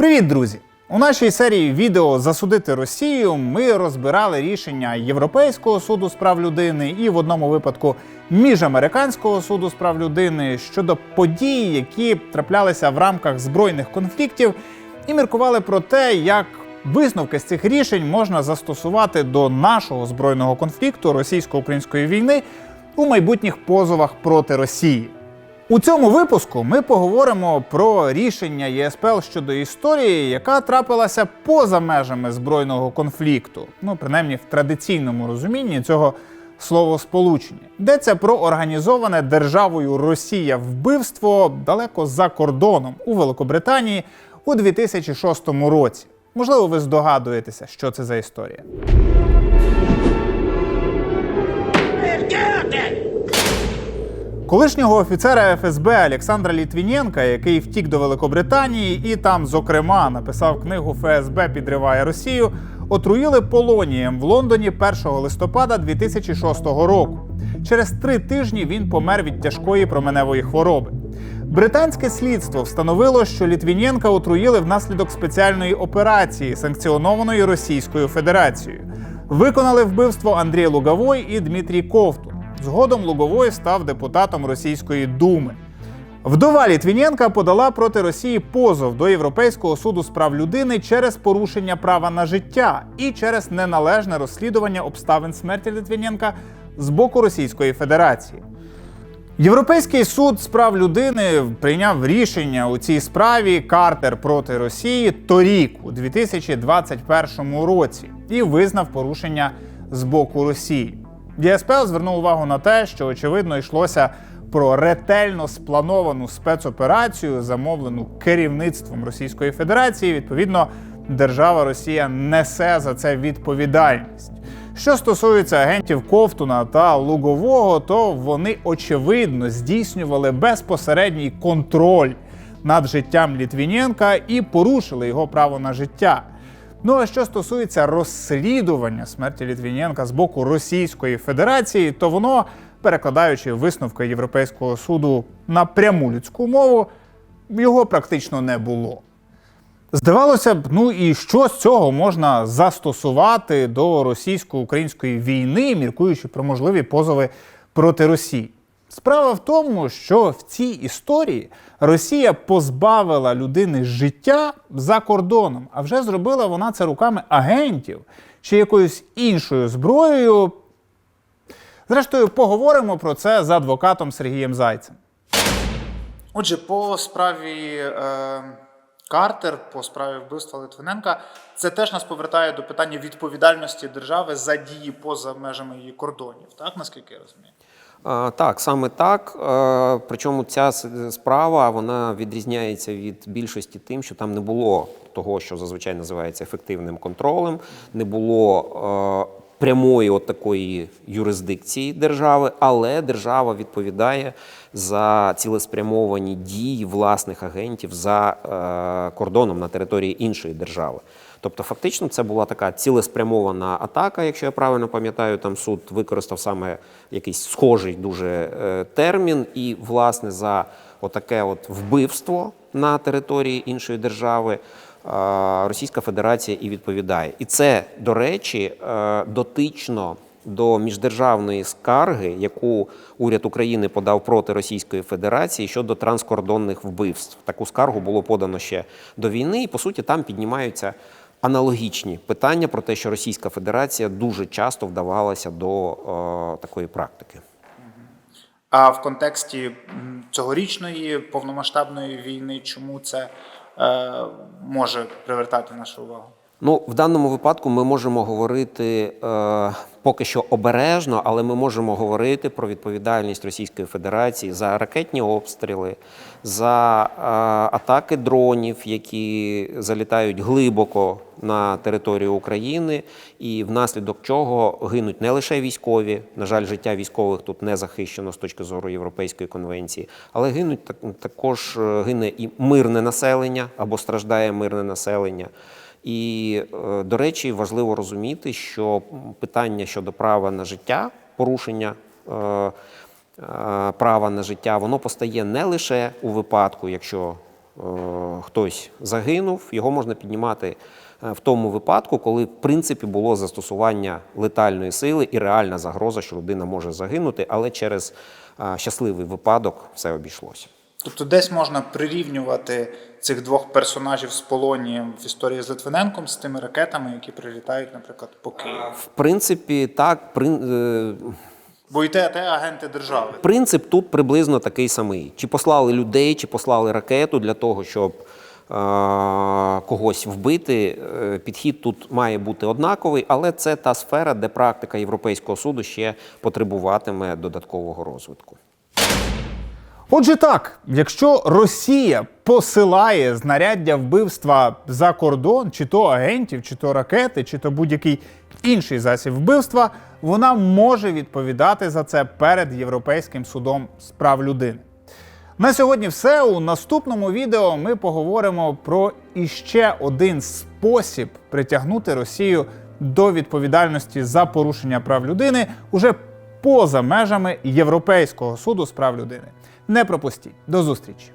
Привіт, друзі! У нашій серії відео Засудити Росію ми розбирали рішення Європейського суду з прав людини і в одному випадку міжамериканського суду з прав людини щодо подій, які траплялися в рамках збройних конфліктів, і міркували про те, як висновки з цих рішень можна застосувати до нашого збройного конфлікту російсько-української війни у майбутніх позовах проти Росії. У цьому випуску ми поговоримо про рішення ЄСПЛ щодо історії, яка трапилася поза межами збройного конфлікту, ну принаймні в традиційному розумінні цього словосполучення. Йдеться про організоване державою Росія вбивство далеко за кордоном у Великобританії у 2006 році. Можливо, ви здогадуєтеся, що це за історія. Колишнього офіцера ФСБ Олександра Літвіненка, який втік до Великобританії і там, зокрема, написав книгу ФСБ підриває Росію, отруїли полонієм в Лондоні 1 листопада 2006 року. Через три тижні він помер від тяжкої променевої хвороби. Британське слідство встановило, що Літвіненка отруїли внаслідок спеціальної операції, санкціонованої Російською Федерацією. Виконали вбивство Андрій Луговой і Дмитрій Ковтун. Згодом Луговой став депутатом Російської думи. Вдова Літвіненка подала проти Росії позов до Європейського суду з прав людини через порушення права на життя і через неналежне розслідування обставин смерті Літвіненка з боку Російської Федерації. Європейський суд з прав людини прийняв рішення у цій справі Картер проти Росії торік, у 2021 році, і визнав порушення з боку Росії. ЄСПЛ звернув увагу на те, що очевидно йшлося про ретельно сплановану спецоперацію, замовлену керівництвом Російської Федерації. Відповідно, держава Росія несе за це відповідальність. Що стосується агентів Ковтуна та Лугового, то вони очевидно здійснювали безпосередній контроль над життям Літвіненка і порушили його право на життя. Ну а що стосується розслідування смерті Літвіненка з боку Російської Федерації, то воно, перекладаючи висновки Європейського суду на пряму людську мову, його практично не було. Здавалося б, ну і що з цього можна застосувати до російсько-української війни, міркуючи про можливі позови проти Росії? Справа в тому, що в цій історії Росія позбавила людини життя за кордоном, а вже зробила вона це руками агентів чи якоюсь іншою зброєю. Зрештою, поговоримо про це з адвокатом Сергієм Зайцем. Отже, по справі е, Картер, по справі вбивства Литвиненка, це теж нас повертає до питання відповідальності держави за дії поза межами її кордонів, так наскільки я розумію? Так, саме так. Причому ця справа вона відрізняється від більшості тим, що там не було того, що зазвичай називається ефективним контролем, не було прямої от такої юрисдикції держави, але держава відповідає за цілеспрямовані дії власних агентів за е, кордоном на території іншої держави. Тобто, фактично, це була така цілеспрямована атака, якщо я правильно пам'ятаю, там суд використав саме якийсь схожий дуже е, термін, і власне за отаке от вбивство на території іншої держави. Е, Російська Федерація і відповідає. І це, до речі, е, дотично до міждержавної скарги, яку уряд України подав проти Російської Федерації щодо транскордонних вбивств. Таку скаргу було подано ще до війни, і по суті там піднімаються аналогічні питання про те, що Російська Федерація дуже часто вдавалася до е, такої практики. А в контексті цьогорічної повномасштабної війни, чому це може привертати нашу увагу? Ну, в даному випадку ми можемо говорити е, поки що обережно, але ми можемо говорити про відповідальність Російської Федерації за ракетні обстріли, за е, атаки дронів, які залітають глибоко на територію України, і внаслідок чого гинуть не лише військові. На жаль, життя військових тут не захищено з точки зору Європейської конвенції, але гинуть так- також е, гине і мирне населення або страждає мирне населення. І, е, до речі, важливо розуміти, що питання щодо права на життя, порушення е, е, права на життя, воно постає не лише у випадку, якщо хтось загинув, його можна піднімати в тому випадку, коли в принципі було застосування летальної сили і реальна загроза, що людина може загинути, але через щасливий випадок все обійшлося. Тобто десь можна прирівнювати цих двох персонажів з Полонієм в історії з Литвиненком з тими ракетами, які прилітають, наприклад, по Києву. В принципі, так, прин- е, Бо і те, те агенти держави. Принцип тут приблизно такий самий: чи послали людей, чи послали ракету для того, щоб е, когось вбити. Е, Підхід тут має бути однаковий, але це та сфера, де практика Європейського суду ще потребуватиме додаткового розвитку. Отже, так, якщо Росія посилає знаряддя вбивства за кордон, чи то агентів, чи то ракети, чи то будь-який інший засіб вбивства, вона може відповідати за це перед Європейським судом з прав людини. На сьогодні все. У наступному відео ми поговоримо про іще один спосіб притягнути Росію до відповідальності за порушення прав людини уже поза межами Європейського суду з прав людини. Не пропустіть. До зустрічі!